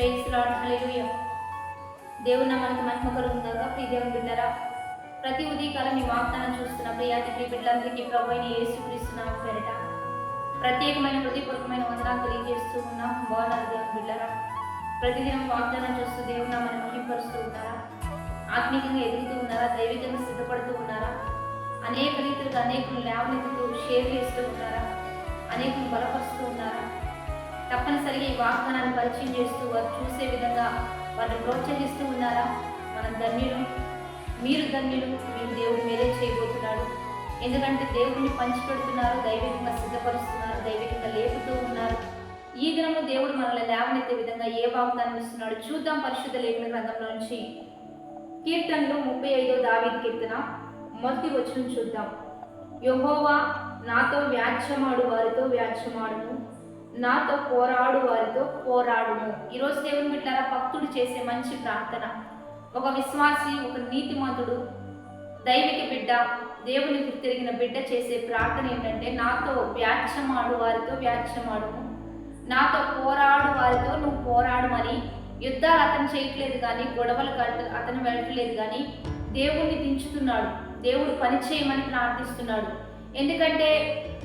Praise lord. హల్లెలూయా. దేవుని మనకు మహిమ కలుగుతుందాక ప్రియ దేవుని బిడ్డరా ప్రతి ఉదయకాలం మీ వాగ్దానం చూస్తున్న ప్రియాతి ప్రియ బిడ్డలందరికీ ప్రభు అయిన యేసుక్రీస్తున్నాం పేరట ప్రత్యేకమైన హృదయపూర్వకమైన వందనాలు తెలియజేస్తూ ఉన్నాం. బాగున్నారు దేవుని బిడ్డరా? ప్రతిదినం వాగ్దానం చూస్తూ దేవుని మనం మహిమపరుస్తూ ఉన్నారా? ఆత్మీయంగా ఎదుగుతూ ఉన్నారా? దైవికంగా సిద్ధపడుతూ ఉన్నారా? అనేక రీతిలుగా అనేకులు లేవనెత్తుతూ షేర్ చేస్తూ ఉన్నారా? అనేకులు బలపరుస్తూ ఉన్నారా? తప్పనిసరిగా ఈ వాగ్దానాన్ని పరిచయం చేస్తూ వారు చూసే విధంగా వారిని ప్రోత్సహిస్తూ ఉన్నారా? మనం ధన్యులు మీరు ధన్యులు మీరు దేవుడు మీరే చేయబోతున్నాడు. ఎందుకంటే దేవుడిని పంచిపెడుతున్నారు దైవికంగా సిద్ధపరుస్తున్నారు దైవికంగా లేపుతూ ఉన్నారు. ఈ దినము దేవుడు మనల్ని లేవనెత్తే విధంగా ఏ వాగ్దానం ఇస్తున్నాడు చూద్దాం పరిశుద్ధ లేఖన గ్రంథంలో నుంచి. కీర్తనలు ముప్పై ఐదో దావీ కీర్తన మొదటి వచ్చిన చూద్దాం. యహోవా నాతో వ్యాఖ్యమాడు వారితో వ్యాఖ్యమాడును నాతో పోరాడు వారితో పోరాడును ఈరోజు దేవుని బిడ్డారా భక్తుడు చేసే మంచి ప్రార్థన. ఒక విశ్వాసి ఒక నీతిమంతుడు దైవిక బిడ్డ దేవుని తిరిగిన బిడ్డ చేసే ప్రార్థన ఏంటంటే నాతో వ్యాఖ్యమాడు వారితో వ్యాఖ్యమాడుము. నాతో పోరాడు వారితో నువ్వు పోరాడమని యుద్ధాలు అతను చేయట్లేదు కానీ గొడవలు కట్ట- అతను వెళ్ళట్లేదు కానీ దేవుణ్ణి దించుతున్నాడు. దేవుడు పని చేయమని ప్రార్థిస్తున్నాడు. ఎందుకంటే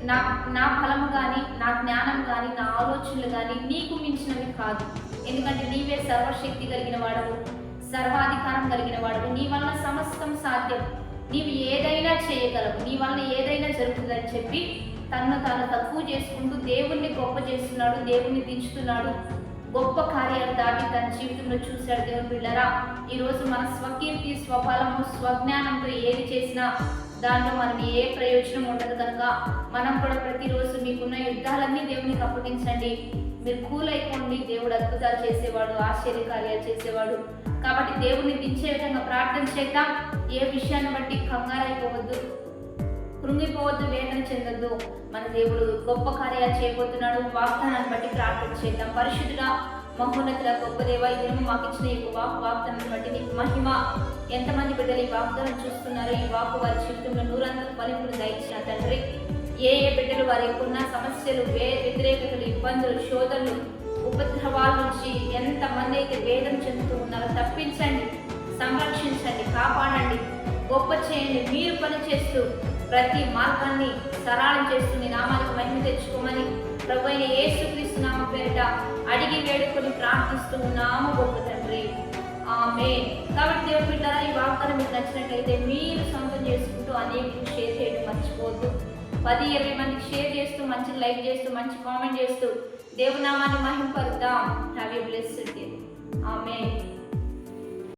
నా నా ఫలము కానీ నా జ్ఞానం కానీ నా ఆలోచనలు కానీ నీకు మించినవి కాదు. ఎందుకంటే నీవే సర్వశక్తి కలిగిన వాడవు సర్వాధికారం కలిగిన వాడవు. నీ వలన సమస్తం సాధ్యం. నీవు ఏదైనా చేయగలవు. నీ వలన ఏదైనా జరుగుతుందని చెప్పి తను తాను తక్కువ చేసుకుంటూ దేవుణ్ణి గొప్ప చేస్తున్నాడు దేవుణ్ణి దించుతున్నాడు. గొప్ప కార్యాలు దాటి తన జీవితంలో చూశాడు దేవుని బిళ్ళరా. ఈరోజు మన స్వకీర్తి స్వఫలము స్వజ్ఞానంతో ఏది చేసినా దాంట్లో మనం ఏ ప్రయోజనం ఉండదు కనుక మనం కూడా ప్రతిరోజు మీకున్న యుద్ధాలన్నీ దేవునికి అప్పగించండి. మీరు కూల్ అయిపోండి. దేవుడు అద్భుతాలు చేసేవాడు ఆశ్చర్య కార్యాలు చేసేవాడు. కాబట్టి దేవుణ్ణి దించే విధంగా ప్రార్థన చేద్దాం. ఏ విషయాన్ని బట్టి కంగారైపోవద్దు. కృంగిపోవద్దు వేదన చెందొద్దు. మన దేవుడు గొప్ప కార్యాలు చేయబోతున్నాడు. వాగ్దానాన్ని బట్టి ప్రార్థన చేద్దాం. పరిశుద్ధుడా మహోన్నతుల గొప్ప దేవ ఈ దినము మాకు ఇచ్చిన ఈ వాక్ వాగ్దానాన్ని బట్టి నీకు మహిమ. ఎంతమంది బిడ్డలు ఈ వాగ్దానం చూస్తున్నారో ఈ వాకు వారి జీవితంలో నూరంతల ఫలింపులు దయచిన తండ్రి. ఏ ఏ బిడ్డలు వారికి ఉన్న సమస్యలు వే వ్యతిరేకతలు ఇబ్బందులు శోధనలు ఉపద్రవాల నుంచి ఎంతమంది అయితే వేదన చెందుతూ ఉన్నారో తప్పించండి సంరక్షించండి కాపాడండి గొప్ప చేయండి మీరు పని చేస్తూ ప్రతి మార్గాన్ని సరళం చేస్తూ నీ నామానికి మహిమ తెచ్చుకోమని ప్రభు అయిన యేసుక్రీస్తు నామ పేరిట అడిగి వేడుకొని ప్రార్థిస్తూ ఉన్నాము గొప్ప తండ్రి. ఆమె కాబట్టి దేవుడు బిడ్డారా ఈ వార్తలు మీకు నచ్చినట్లయితే మీరు సొంతం చేసుకుంటూ అనేక షేర్ చేయడం మర్చిపోవద్దు. పది ఇరవై మందికి షేర్ చేస్తూ మంచి లైక్ చేస్తూ మంచి కామెంట్ చేస్తూ దేవునామాన్ని మహింపరుద్దాం. Have a blessed